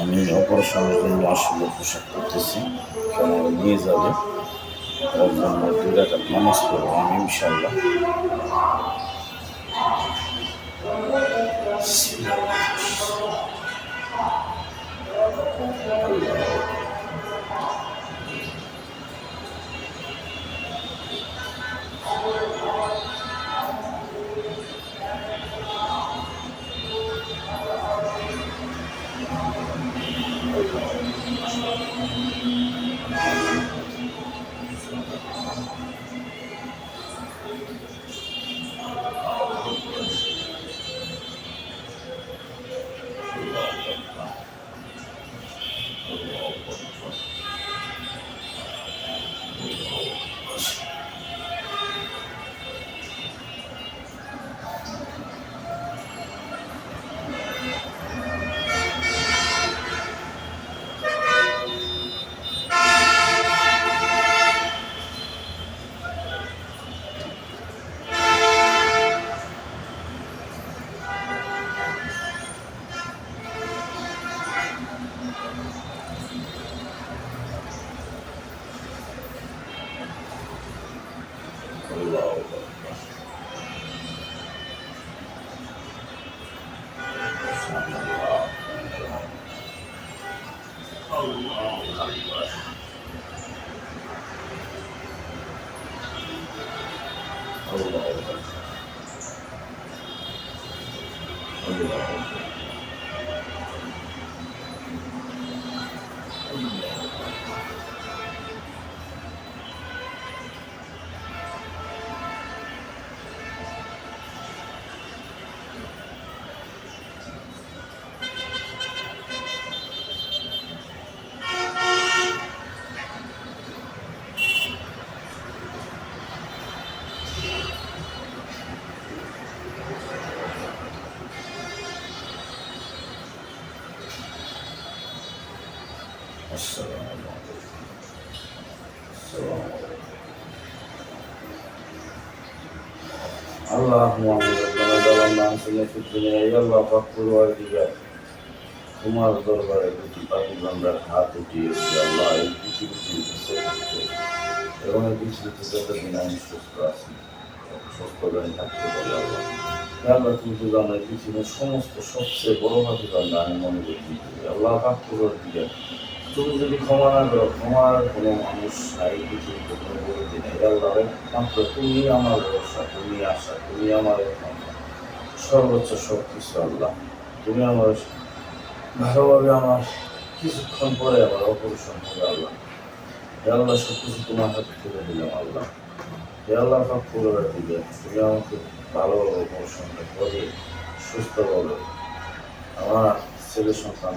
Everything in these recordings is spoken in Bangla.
আমি অপারেশনের জন্য আসলে পোশাক করতেছি কেন নিয়ে যাবে ওর জন্য দু রাখার নামাজ পড়ব, আমি ইনশাল্লাহ Thank আকবার। どうも。আল্লাহু আকবার। আল্লাহু আকবার। আল্লাহু আকবার। السلام عليكم السلام عليكم اللهم ربنا ظلمنا انفسنا في الدنيا يا الله فاغفر والديك তোমার দরবারে দুটি পাখি বান্দার হাত উঠিয়েছি আল্লাহ এই পৃথিবীতে বেঁচে থাকতে এবং এই পৃথিবীতে যতদিন আমি সুস্থ আছি সুস্থ জানি থাকতে পারি আল্লাহ হে আল্লাহ তুমি তো জানো এই পৃথিবীর সমস্ত সবচেয়ে বড় পাখি বান্দা আমি মনে করি আল্লাহ ফাঁকুর দিকে তুমি যদি ক্ষমা না করো ক্ষমার কোনো মানুষ নাই পৃথিবীতে কোনো বলতে নেই আল্লাহ মাত্র তুমি আমার ভরসা, তুমি আশা, তুমি আমার সর্বোচ্চ সব কিছু আল্লাহ। তুমি আমার ভালোভাবে আমার কিছুক্ষণ পরে আমার অপারেশন হবে আল্লাহ। হে আল্লাহ সব কিছু তোমার হাতে তুলে দিলাম আল্লাহ। হে আল্লাহ, সব পুরো দিবে তুমি আমাকে ভালোভাবে অপারেশনটা করে, সুস্থভাবে। আমার ছেলে সন্তান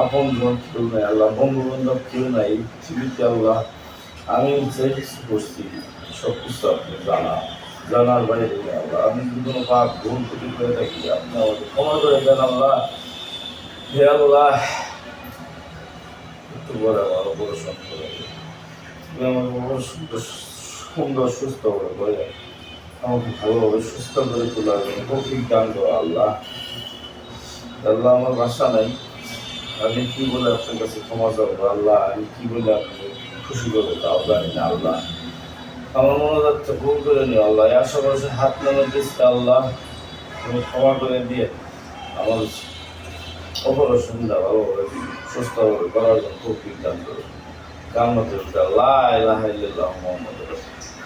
আপন জন কেউ নাই, আল্লাহ বন্ধু বান্ধব কেউ নাই, পৃথিবীতে আল্লাহ, আমি যে কিছু করছি সব কিছু আপনি জানা, জানার বাইরে আল্লাহ। আমি যদি কোনো পাপ ভুল করে থাকি, আপনি আমাকে ক্ষমা করে দেন আল্লাহ। হে আল্লাহ, একটু বড় আমার অপারেশন করে তুমি আমাকে বড় সুন্দর সুস্থ করে বলে আমাকে ভালোভাবে সুস্থ করে তোলার তৌফিক দান করো আল্লাহ। আল্লাহ, আমার বাসা নাই। আমি কি বলে আপনার কাছে ক্ষমা চাবো? আল্লাহ, আমি কি বলে আপনাকে খুশি করব তাও জানি না, আল্লাহ। আমার মনে যাচ্ছে ভুল করে নিও, আল্লাহ। এই আশেপাশে হাত নামে দিচ্ছে আল্লাহ। তুমি ক্ষমা করে দিয়ে আমার অপারেশনটা ভালোভাবে সুস্থভাবে করার জন্য খুব দান করো। কামনা করতে আল্লাহ। ইল্লাল্লাহু মুহাম্মাদুর রাসূলুল্লাহ।